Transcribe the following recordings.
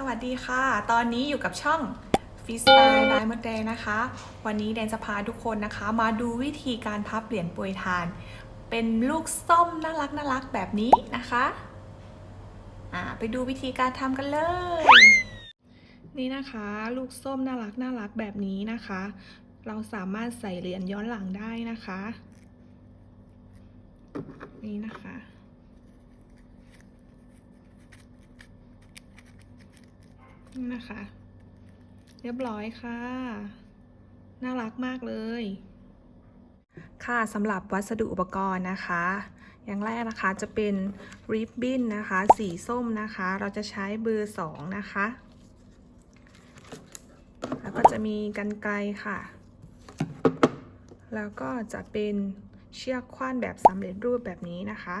สวัสดีค่ะ ตอนนี้อยู่กับช่องฟิสไตล์บายมดแดงนะคะ วันนี้แดนจะพาทุกคนนะคะ มาดูวิธีการพับเหรียญปรยทาน เป็นลูกส้มน่ารักน่ารักแบบนี้นะคะอ่าไปดูวิธีการทำกันเลย นี่นะคะ ลูกส้มน่ารักน่ารักแบบนี้นะคะ เราสามารถใส่เหรียญย้อนหลังได้นะคะ นี่นะคะ นะคะ เรียบร้อยค่ะ น่ารักมากเลย ค่ะสำหรับวัสดุอุปกรณ์นะคะ อย่างแรกนะคะจะเป็นริบบิ้นนะคะ สีส้มนะคะ เราจะใช้เบอร์สองนะคะ แล้วก็จะมีกันไกรค่ะ แล้วก็จะเป็นเชือกคว้านแบบสำเร็จรูปแบบนี้นะคะ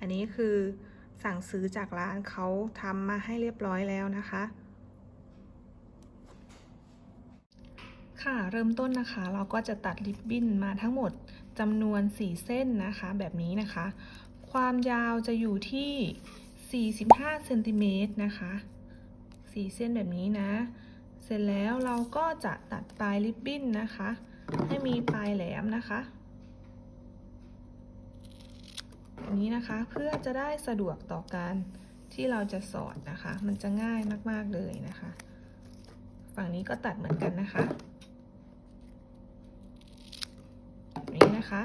อันนี้คือ สั่งซื้อจากร้านเขาทำมาให้เรียบร้อยแล้วนะคะ ค่ะเริ่มต้นนะคะ เราก็จะตัดริบบิ้นมาทั้งหมดจำนวน 4 เส้นนะคะ แบบนี้นะคะ ความยาวจะอยู่ที่ 45เซนติเมตรนะคะ4เส้นแบบนี้นะ เสร็จแล้วเราก็จะตัดปลายริบบิ้นนะคะ ให้มีปลายแหลมนะคะ แบบ นี้นะคะ เพื่อจะได้สะดวกต่อการที่เราจะสอดนะคะ มันจะง่ายมากๆเลยนะคะ ฝั่งนี้ก็ตัดเหมือนกันนะคะนี้นะคะ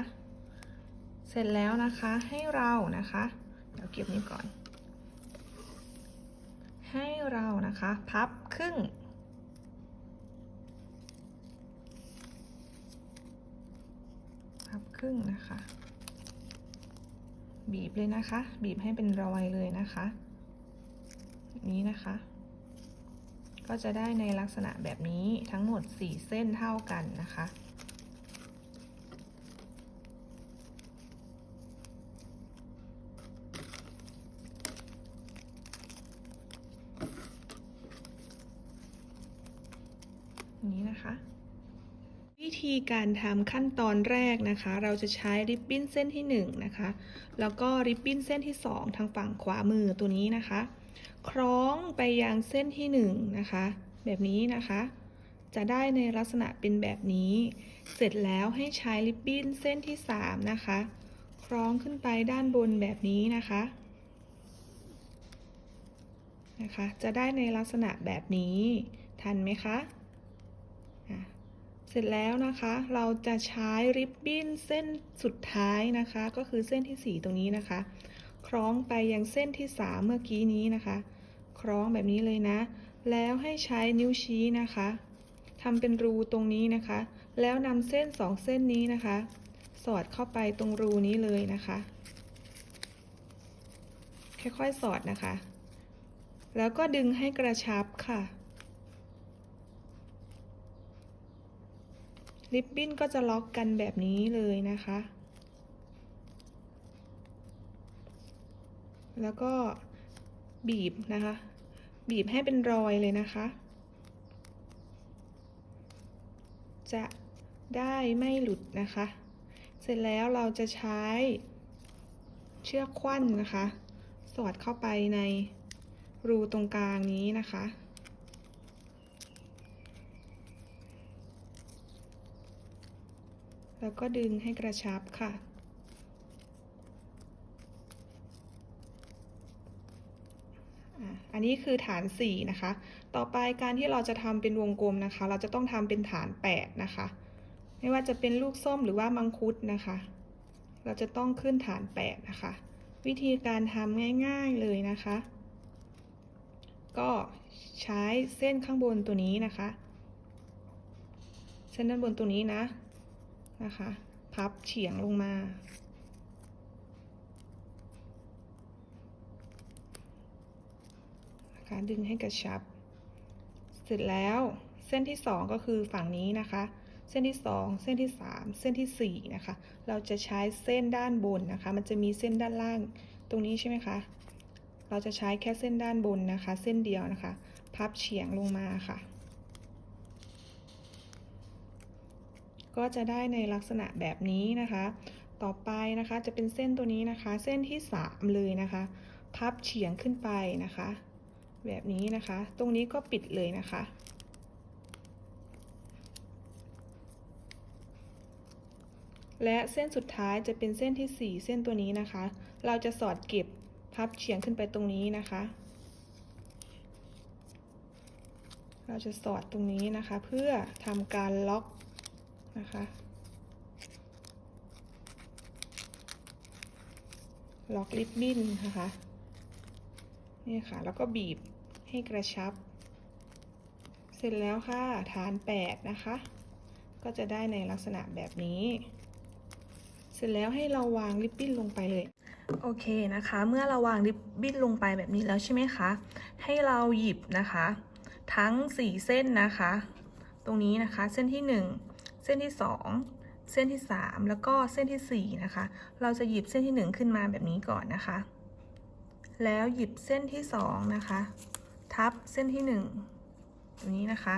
เสร็จแล้วนะคะให้เรานะคะเดี๋ยวเก็บนี้ก่อน ให้เรานะคะพับครึ่งพับครึ่งนะคะ บีบเลยนะคะ บีบให้เป็นรอยเลยนะคะนี้นะคะ ก็จะได้ในลักษณะแบบนี้ทั้งหมด 4 เส้นเท่ากันนะคะ นี้นะคะ วิ ธีการทำขั้นตอนแรกนะคะ เราจะใช้ริบบิ้นเส้นที่1นะคะแล้วก็ริบบิ้นเส้นที่ 2 ทางฝั่งขวามือตัวนี้นะคะ คล้องไปยังเส้นที่1นะคะแบบนี้นะคะ จะได้ในลักษณะเป็นแบบนี้ เสร็จแล้วให้ใช้ริบบิ้นเส้นที่ 3 นะคะ คล้องขึ้นไปด้านบนแบบนี้นะคะนะคะ จะได้ในลักษณะแบบนี้ ทันไหมคะ ร็จแล้วนะคะ เราจะใช้ริบบิ้นเส้นสุดท้ายนะคะ ก็คือเส้นที่ 4 ตรงนี้นะคะ คล้องไปยังเส้นที่ 3 เมื่อกี้นี้นะคะ คล้องแบบนี้เลยนะ แล้วให้ใช้นิ้วชี้นะคะทำเป็นรูตรงนี้นะคะ แล้วนำเส้น 2 เส้นนี้นะคะ สอดเข้าไปตรงรูนี้เลยนะคะ ค่อยๆสอดนะคะ แล้วก็ดึงให้กระชับค่ะ ริบบิ้นก็จะล็อกกันแบบนี้เลยนะคะ แล้วก็บีบนะคะ บีบให้เป็นรอยเลยนะคะ จะได้ไม่หลุดนะคะ เสร็จแล้วเราจะใช้เชือกควันนะคะ สอดเข้าไปในรูตรงกลางนี้นะคะ แล้วก็ดึงให้กระชับค่ะ อันนี้คือฐาน 4 นะคะ ต่อไปการที่เราจะทำเป็นวงกลมนะคะ เราจะต้องทำเป็นฐาน 8 นะคะ ไม่ว่าจะเป็นลูกส้มหรือว่ามังคุดนะคะ เราจะต้องขึ้นฐาน 8 นะคะ วิธีการทำง่ายๆเลยนะคะ ก็ใช้เส้นข้างบนตัวนี้นะคะ เส้นด้านบนตัวนี้นะ นะคะ พับเฉียงลงมา นะคะ ดึงให้กระชับ เสร็จแล้วเส้นที่2ก็คือฝั่งนี้นะคะ เส้นที่2เส้นที่3เส้นทีสี่4นะคะ เราจะใช้เส้นด้านบนนะคะ มันจะมีเส้นด้านล่างตรงนี้ใช่ไหมคะ เราจะใช้แค่เส้นด้านบนนะคะ เส้นเดียวนะคะ พับเฉียงลงมาค่ะ ก็จะได้ในลักษณะแบบนี้นะคะ ต่อไปนะคะจะเป็นเส้นตัวนี้นะคะ เส้นที่ 3 เลยนะคะ พับเฉียงขึ้นไปนะคะ แบบนี้นะคะ ตรงนี้ก็ปิดเลยนะคะและเส้นสุดท้ายจะเป็นเส้นที่ 4 เส้นตัวนี้นะคะ เราจะสอดเก็บพับเฉียงขึ้นไปตรงนี้นะคะ เราจะสอดตรงนี้นะคะ เพื่อทำการล็อก นะคะ ล็อกริบบิ้นนะคะ นี่ค่ะ แล้วก็บีบให้กระชับ เสร็จแล้วค่ะ ฐาน 8 นะคะ ก็จะได้ในลักษณะแบบนี้ เสร็จแล้วให้เราวางริบบิ้นลงไปเลยโอเคนะคะ เมื่อเราวางริบบิ้นลงไปแบบนี้แล้วใช่ไหมคะ ให้เราหยิบนะคะ ทั้ง 4 เส้นนะคะ ตรงนี้นะคะ เส้นที่ 1 ส้นที่ 2 เส้นที่ 3 แล้วก็เส้นทีสี่ 4 นะคะ เราจะหยิบเส้นที่ 1 ขึ้นมาแบบนี้ก่อนนะคะ แล้วหยิบเส้นที่ 2 นะคะ ทับเส้นที่1ตรงนี้นะคะ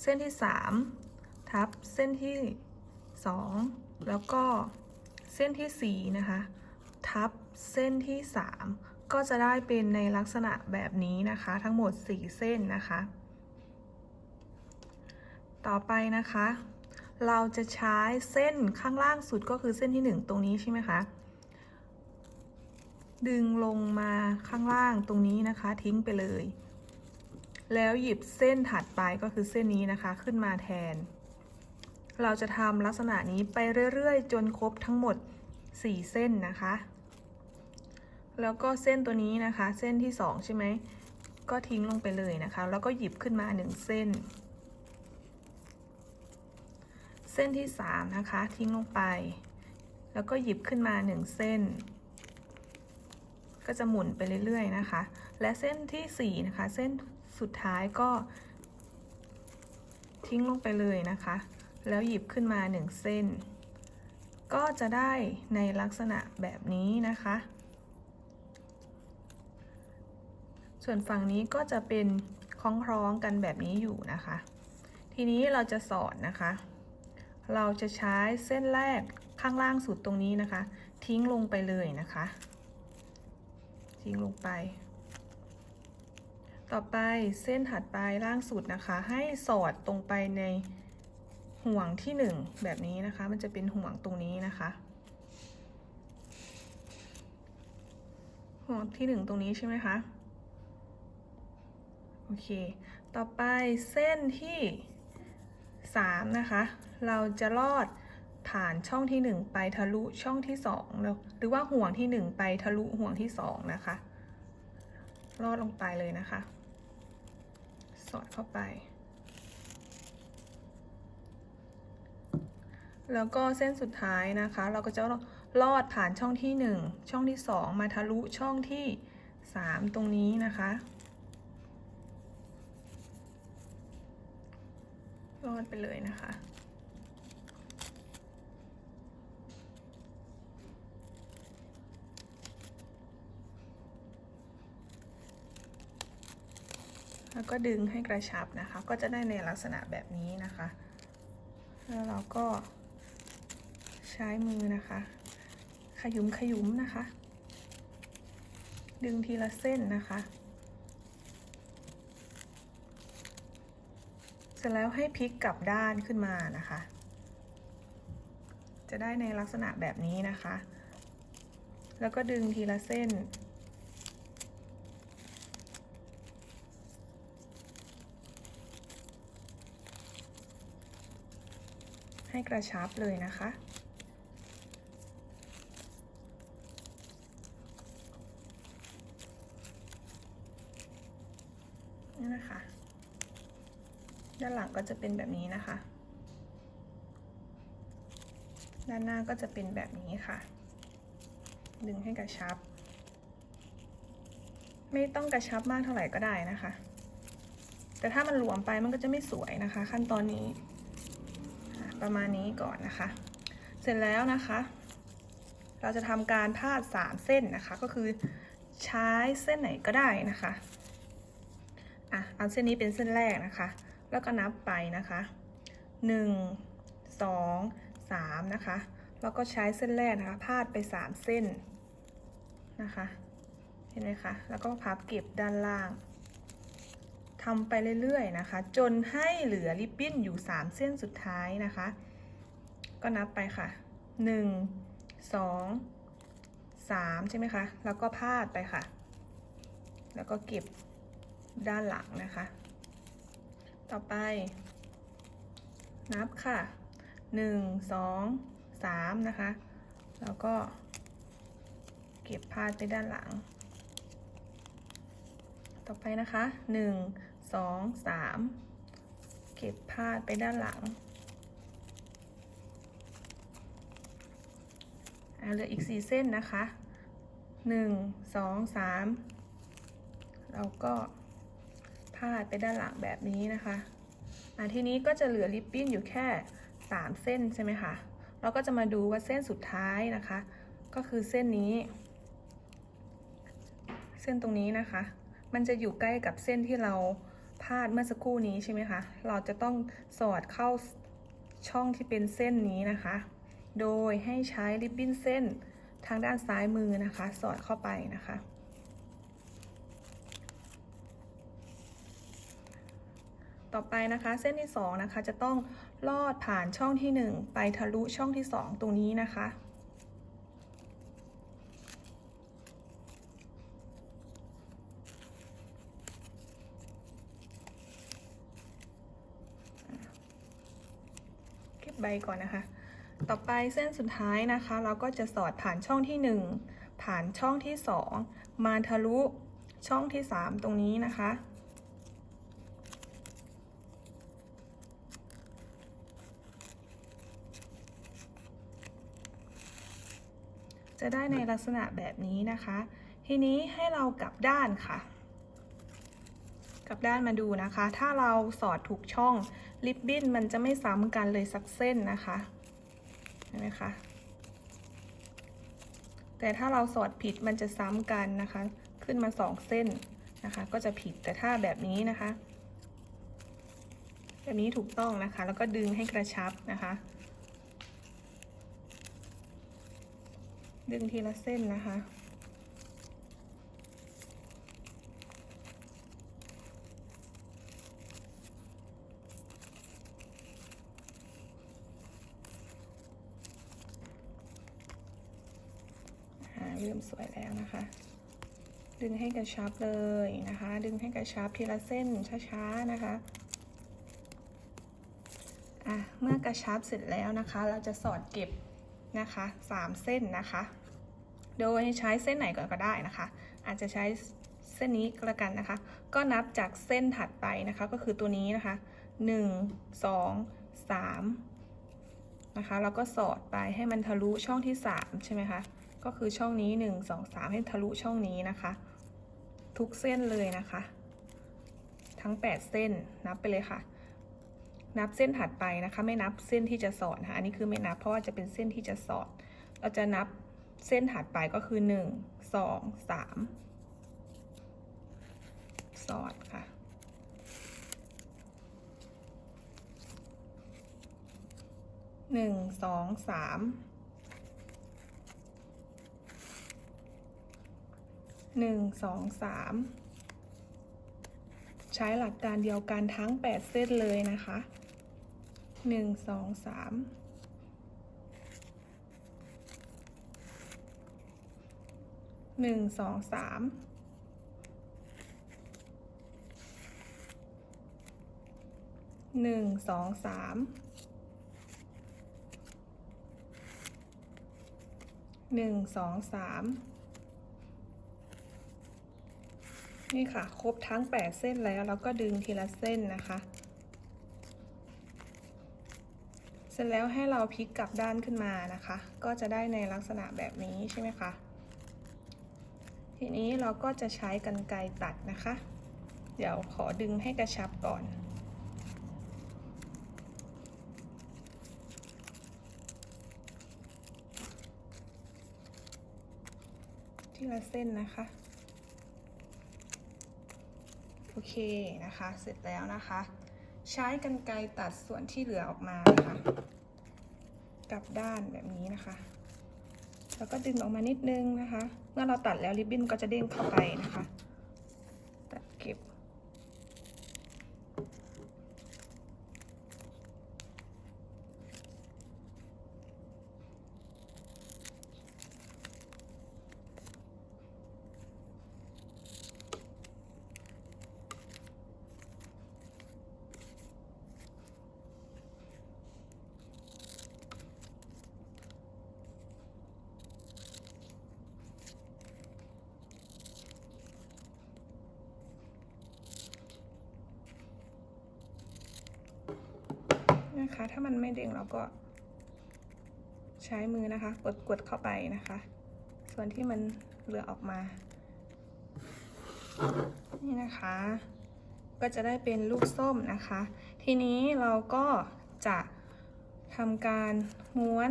เส้นที่ 3 ทับเส้นที่ 2 แล้วก็เส้นที่ 4 นะคะ ทับเส้นที่ 3 ก็จะได้เป็นในลักษณะแบบนี้นะคะ ทั้งหมด 4 เส้นนะคะ ต่อไปนะคะ เราจะใช้เส้นข้างล่างสุดก็คือเส้นที่ 1 ตรงนี้ใช่ไหมคะ ดึงลงมาข้างล่างตรงนี้นะคะ ทิ้งไปเลย แล้วหยิบเส้นถัดไปก็คือเส้นนี้นะคะขึ้นมาแทน เราจะทำลักษณะนี้ไปเรื่อยๆ จนครบทั้งหมด 4 เส้นนะคะ แล้วก็เส้นตัวนี้นะคะ เส้นที่ 2 ใช่ไหม ก็ทิ้งลงไปเลยนะคะ แล้วก็หยิบขึ้นมา 1 เส้น ส้นที่ 3 นะคะ ทิ้งลงไป แล้วก็หยิบขึ้นมา 1 เส้น ก็จะหมุนไปเรื่อยๆนะคะ และเส้นที่ 4 นะคะ เส้นสุดท้ายก็ ทิ้งลงไปเลยนะคะ แล้วหยิบขึ้นมา 1 เส้น ก็จะได้ในลักษณะแบบนี้นะคะ ส่วนฝั่งนี้ก็จะเป็นคล้องคล้องกันแบบนี้อยู่นะคะ ทีนี้เราจะสอดนะคะ เราจะใช้เส้นแรกข้างล่างสุดตรงนี้นะคะ ทิ้งลงไปเลยนะคะ ทิ้งลงไป ต่อไปเส้นถัดไปล่างสุดนะคะ ให้สอดตรงไปในห่วงที่หนึ่งแบบนี้นะคะ มันจะเป็นห่วงตรงนี้นะคะ ห่วงที่หนึ่งตรงนี้ใช่ไหมคะ โอเค ต่อไปเส้นที่ สามนะคะ เราจะลอดผ่านช่องที่หนึ่งไปทะลุช่องที่สองแล้วหรือว่าห่วงที่หนึ่งไปทะลุห่วงที่สองนะคะ ลอดลงไปเลยนะคะ สอดเข้าไป แล้วก็เส้นสุดท้ายนะคะ เราก็จะลอดผ่านช่องที่หนึ่งช่องที่สองมาทะลุช่องที่สามตรงนี้นะคะ อดไปเลยนะคะ แล้วก็ดึงให้กระชับนะคะ ก็จะได้ในลักษณะแบบนี้นะคะ แล้วเราก็ใช้มือนะคะ ขยุมขยุมนะคะ ดึงทีละเส้นนะคะ เสร็จแล้วให้พลิกกลับด้านขึ้นมานะคะ จะได้ในลักษณะแบบนี้นะคะ แล้วก็ดึงทีละเส้น ให้กระชับเลยนะคะ นี่นะคะ ด้านหลัง ก็จะเป็นแบบนี้นะคะ ด้านหน้าก็จะเป็นแบบนี้ค่ะ ดึงให้กระชับ ไม่ต้องกระชับมากเท่าไหร่ก็ได้นะคะ แต่ถ้ามันหลวมไปมันก็จะไม่สวยนะคะ ขั้นตอนนี้ ประมาณนี้ก่อนนะคะ เสร็จแล้วนะคะ เราจะทำการพาด3เส้นนะคะ ก็คือใช้เส้นไหนก็ได้นะคะอะเอาเส้นนี้เป็นเส้นแรกนะคะ แล้วก็นับไปนะคะ 1 2 3 นะคะ แล้วก็ใช้เส้นแรกนะคะ พาดไป 3 เส้นนะคะ เห็นไหมคะ แล้วก็พับเก็บด้านล่างทำไปเรื่อยๆนะคะ จนให้เหลือริบบิ้นอยู่ 3 เส้นสุดท้ายนะคะ ก็นับไปค่ะ 1 2 3 ใช่ไหมคะ แล้วก็พาดไปค่ะ แล้วก็เก็บด้านหลังนะคะ ต่อไป นับค่ะ 1 2 3 นะคะ แล้วก็ เก็บพาดไปด้านหลัง ต่อไปนะคะ 1 2 3 เก็บพาดไปด้านหลังอ่าเหลืออีก 4 เส้นนะคะ 1 2 3 แล้วก็ พาดไปด้านหลังแบบนี้นะคะอ่าทีนี้ก็จะเหลือริบบิ้นอยู่แค่ 3 เส้นใช่ไหมคะเราก็จะมาดูว่าเส้นสุดท้ายนะคะ ก็คือเส้นนี้ เส้นตรงนี้นะคะ มันจะอยู่ใกล้กับเส้นที่เราพาดเมื่อสักครู่นี้ใช่ไหมคะ เราจะต้องสอดเข้าช่องที่เป็นเส้นนี้นะคะ โดยให้ใช้ริบบิ้นเส้นทางด้านซ้ายมือนะคะ สอดเข้าไปนะคะ ต่อไปนะคะเส้นที่2นะคะจะต้องลอดผ่านช่องที่ 1 ไปทะลุช่องที่ 2 ตรงนี้นะคะ เก็บใบก่อนนะคะ ต่อไปเส้นสุดท้ายนะคะ เราก็จะสอดผ่านช่องที่ 1 ผ่านช่องที่ 2 มาทะลุช่องที่ 3 ตรงนี้นะคะ จะได้ในลักษณะแบบนี้นะคะ ทีนี้ให้เรากลับด้านค่ะ กลับด้านมาดูนะคะ ถ้าเราสอดถูกช่องริบบิ้นมันจะไม่ซ้ำกันเลยสักเส้นนะคะเห็นไหมคะแต่ถ้าเราสอดผิดมันจะซ้ำกันนะคะ ขึ้นมาสองเส้นนะคะ ก็จะผิดแต่ถ้าแบบนี้นะคะ แบบนี้ถูกต้องนะคะ แล้วก็ดึงให้กระชับนะคะ ดึงทีละเส้นนะคะ เริ่มสวยแล้วนะคะ ดึงให้กระชับเลยนะคะ ดึงให้กระชับทีละเส้นช้าๆนะคะอะเมื่อกระชับเสร็จแล้วนะคะ เราจะสอดเก็บนะคะสามเส้นนะคะ โดยใช้เส้นไหนก่อนก็ได้นะคะ อาจจะใช้เส้นนี้ก็แล้วกันนะคะ ก็นับจากเส้นถัดไปนะคะ ก็คือตัวนี้นะคะหนึ่งสองสามนะคะ แล้วก็สอดไปให้มันทะลุช่องที่สามใช่ไหมคะ ก็คือช่องนี้หนึ่งสองสามให้ทะลุช่องนี้นะคะ ทุกเส้นเลยนะคะ ทั้งแปดเส้นนับไปเลยค่ะนับเส้นถัดไปนะคะ ไม่นับเส้นที่จะสอดนะคะอันนี้คือไม่นับเพราะว่าจะเป็นเส้นที่จะสอด เราจะนับ เส้นถัดไปก็คือหนึ่งสองสามสอดค่ะ หนึ่งสองสามหนึ่งสองสามใช้หลักการเดียวกันทั้งแปดเส้นเลยนะคะหนึ่งสองสาม หนึ่งสองสามหนึ่งสองสามหนึ่งสองสามนี่ค่ะ ครบทั้ง8เส้นแล้วแล้วก็ดึงทีละเส้นนะคะ เสร็จแล้วให้เราพลิกกลับด้านขึ้นมานะคะ ก็จะได้ในลักษณะแบบนี้ใช่ไหมคะ ทีนี้เราก็จะใช้กรรไกรตัดนะคะ เดี๋ยวขอดึงให้กระชับก่อน ทีละเส้นนะคะ โอเคนะคะ เสร็จแล้วนะคะ ใช้กรรไกรตัดส่วนที่เหลือออกมานะคะกลับด้านแบบนี้นะคะ แล้วก็ดึงออกมานิดนึงนะคะ เมื่อเราตัดแล้วริบบิ้นก็จะเด้งเข้าไปนะคะ ตัดเก็บ ถ้ามันไม่เด้งเราก็ใช้มือนะคะ กดกดเข้าไปนะคะ ส่วนที่มันเหลือออกมา นี่นะคะ ก็จะได้เป็นลูกส้มนะคะ ทีนี้เราก็จะทำการม้วน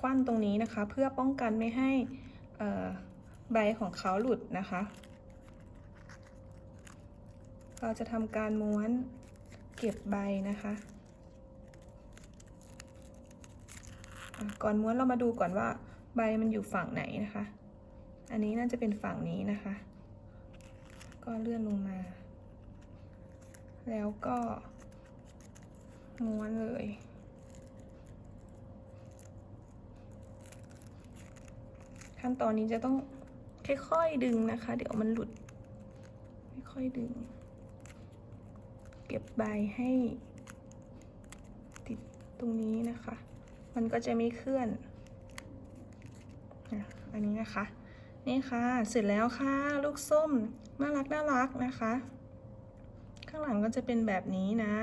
ควันตรงนี้นะคะ เพื่อป้องกันไม่ให้ใบของเขาหลุดนะคะ เราจะทำการม้วนเก็บใบนะคะอะ ก่อนม้วนเรามาดูก่อนว่าใบมันอยู่ฝั่งไหนนะคะ อันนี้น่าจะเป็นฝั่งนี้นะคะ ก็เลื่อนลงมา แล้วก็ม้วนเลย ขั้นตอนนี้จะต้องค่อยๆดึงนะคะ เดี๋ยวมันหลุด ค่อยๆดึง เก็บใบให้ ติดตรงนี้นะคะ มันก็จะไม่เคลื่อน อันนี้นะคะ นี่ค่ะ เสร็จแล้วค่ะ ลูกส้ม น่ารักน่ารักนะคะ ข้างหลังก็จะเป็นแบบนี้นะ